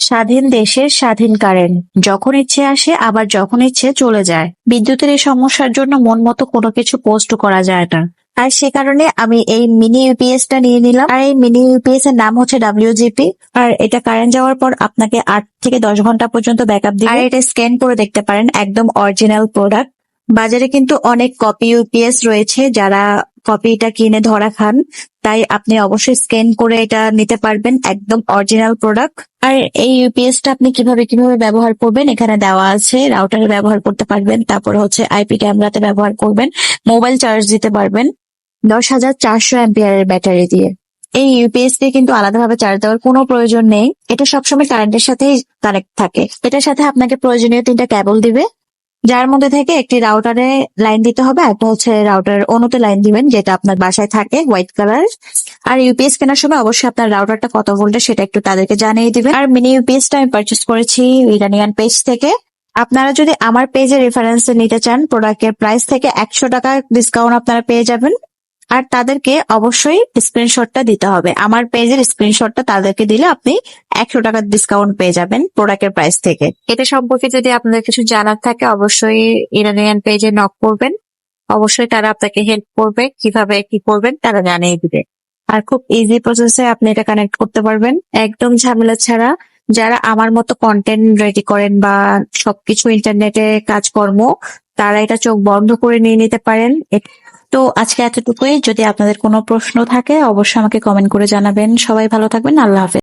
স্বাধীন দেশের স্বাধীন কারেন্ট যখন ইচ্ছে আসে, আবার যখন ইচ্ছে চলে যায়। বিদ্যুতের এই সমস্যার জন্য মন মতো কোনো কিছু পোস্ট করা যায় না। আর সে কারণে আমি এই মিনি ইউপিএস টা নিয়ে নিলাম। আর এই মিনি ইউপিএস এর নাম হচ্ছে ডাব্লিউজিপি আর এটা কারেন্ট যাওয়ার পর আপনাকে আট থেকে দশ ঘণ্টা পর্যন্ত ব্যাকআপ দিবে। আর এটা স্ক্যান করে দেখতে পারেন, একদম অরিজিনাল প্রোডাক্ট। বাজারে কিন্তু অনেক কপি ইউপিএস রয়েছে, যারা কপিটা কিনে ধরা খান। তাই আপনি অবশ্যই স্ক্যান করে এটা নিতে পারবেন, একদম অরিজিনাল প্রোডাক্ট। আর এই ইউপিএস টা আপনি কীভাবে কীভাবে ব্যবহার করবেন? এখানে দেওয়া আছে রাউটারে ব্যবহার করতে পারবেন, তারপর হচ্ছে আইপি ক্যামেরাতে ব্যবহার করবেন মোবাইল চার্জ দিতে পারবেন, দশ হাজার চারশো অ্যাম্পিয়ারের ব্যাটারি দিয়ে। এই ইউপিএস দিয়ে কিন্তু আলাদাভাবে চার্জ দেওয়ার কোনো প্রয়োজন নেই। এটা সবসময় কারেন্টের সাথেই কানেক্ট থাকে। এটার সাথে আপনাকে প্রয়োজনীয় তিনটা কেবল দিবে। যার মধ্যে থেকে একটি রাউটারে লাইন দিতে হবে, একটা হচ্ছে রাউটার অনুতে লাইন দিবেন, যেটা আপনার বাসায় থাকে হোয়াইট কালার আর ইউপিএস কেনার সময় অবশ্যই আপনার রাউটারটা কত ভোল্টের সেটা একটু তাদেরকে জানিয়ে দিবেন। আর মিনি ইউপিএস টা আমি পারচেস করেছি ইরানিয়ান পেজ থেকে। আপনারা যদি আমার পেজে রেফারেন্স নিতে চান প্রোডাক্টের প্রাইস থেকে একশো টাকা ডিসকাউন্ট আপনারা পেয়ে যাবেন। আর তাদেরকে অবশ্যই স্ক্রিনশটটা দিতে হবে। আমার পেজের স্ক্রিনশটটা তাদেরকে দিলে আপনি একশো টাকার ডিসকাউন্ট পেয়ে যাবেন প্রোডাক্টের প্রাইস থেকে। এটা সম্পর্কে যদি আপনাদের কিছু জানার থাকে অবশ্যই ইরানিয়ান পেজে নক করবেন। অবশ্যই তারা আপনাকে হেল্প করবে কীভাবে কি করবেন তারা জানিয়ে দিবে। আর খুব ইজি প্রসেসে আপনি এটা কানেক্ট করতে পারবেন। একদম ঝামেলা ছাড়া যারা আমার মতো কন্টেন্ট রেডি করেন বা সবকিছু ইন্টারনেটে কাজকর্ম তারা এটা চোখ বন্ধ করে নিয়ে নিতে পারেন। তো আজকে এতটুকুই। যদি আপনাদের কোনো প্রশ্ন থাকে, অবশ্যই আমাকে কমেন্ট করে জানাবেন। সবাই ভালো থাকবেন। আল্লাহ হাফেজ।